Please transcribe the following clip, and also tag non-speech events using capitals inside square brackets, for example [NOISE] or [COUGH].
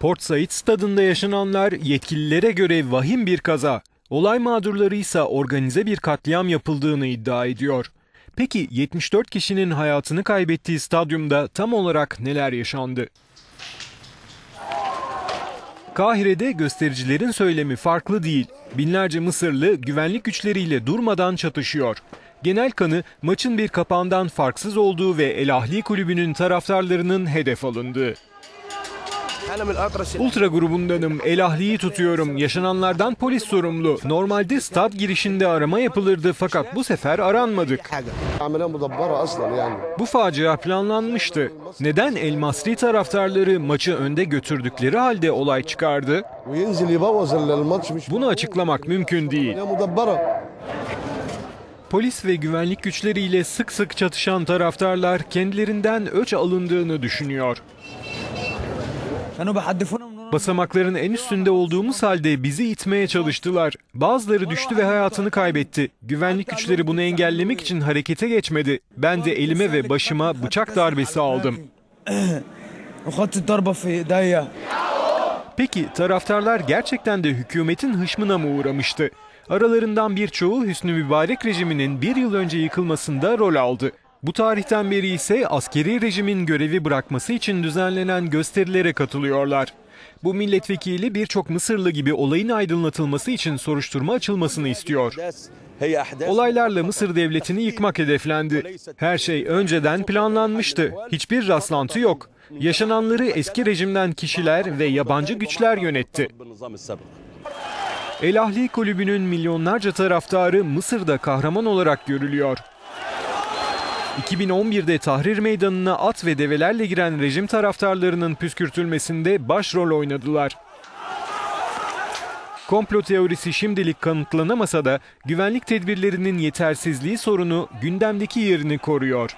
Port Said stadında yaşananlar yetkililere göre vahim bir kaza. Olay mağdurları ise organize bir katliam yapıldığını iddia ediyor. Peki 74 kişinin hayatını kaybettiği stadyumda tam olarak neler yaşandı? Kahire'de göstericilerin söylemi farklı değil. Binlerce Mısırlı güvenlik güçleriyle durmadan çatışıyor. Genel kanı maçın bir kapağından farksız olduğu ve El Ahli kulübünün taraftarlarının hedef alındığı. Ultra grubundanım, El Ahli'yi tutuyorum. Yaşananlardan polis sorumlu. Normalde stad girişinde arama yapılırdı fakat bu sefer aranmadık. Bu facia planlanmıştı. Neden El Masri taraftarları maçı önde götürdükleri halde olay çıkardı? Bunu açıklamak mümkün değil. Polis ve güvenlik güçleriyle sık sık çatışan taraftarlar kendilerinden öç alındığını düşünüyor. Basamakların en üstünde olduğumuz halde bizi itmeye çalıştılar. Bazıları düştü ve hayatını kaybetti. Güvenlik güçleri bunu engellemek için harekete geçmedi. Ben de elime ve başıma bıçak darbesi aldım. [COUGHS] Peki taraftarlar gerçekten de hükümetin hışmına mı uğramıştı? Aralarından birçoğu Hüsnü Mübarek rejiminin bir yıl önce yıkılmasında rol aldı. Bu tarihten beri ise askeri rejimin görevi bırakması için düzenlenen gösterilere katılıyorlar. Bu milletvekili birçok Mısırlı gibi olayın aydınlatılması için soruşturma açılmasını istiyor. Olaylarla Mısır devletini yıkmak hedeflendi. Her şey önceden planlanmıştı. Hiçbir rastlantı yok. Yaşananları eski rejimden kişiler ve yabancı güçler yönetti. El Ahli kulübünün milyonlarca taraftarı Mısır'da kahraman olarak görülüyor. 2011'de Tahrir Meydanı'na at ve develerle giren rejim taraftarlarının püskürtülmesinde başrol oynadılar. Komplo teorisi şimdilik kanıtlanamasa da güvenlik tedbirlerinin yetersizliği sorunu gündemdeki yerini koruyor.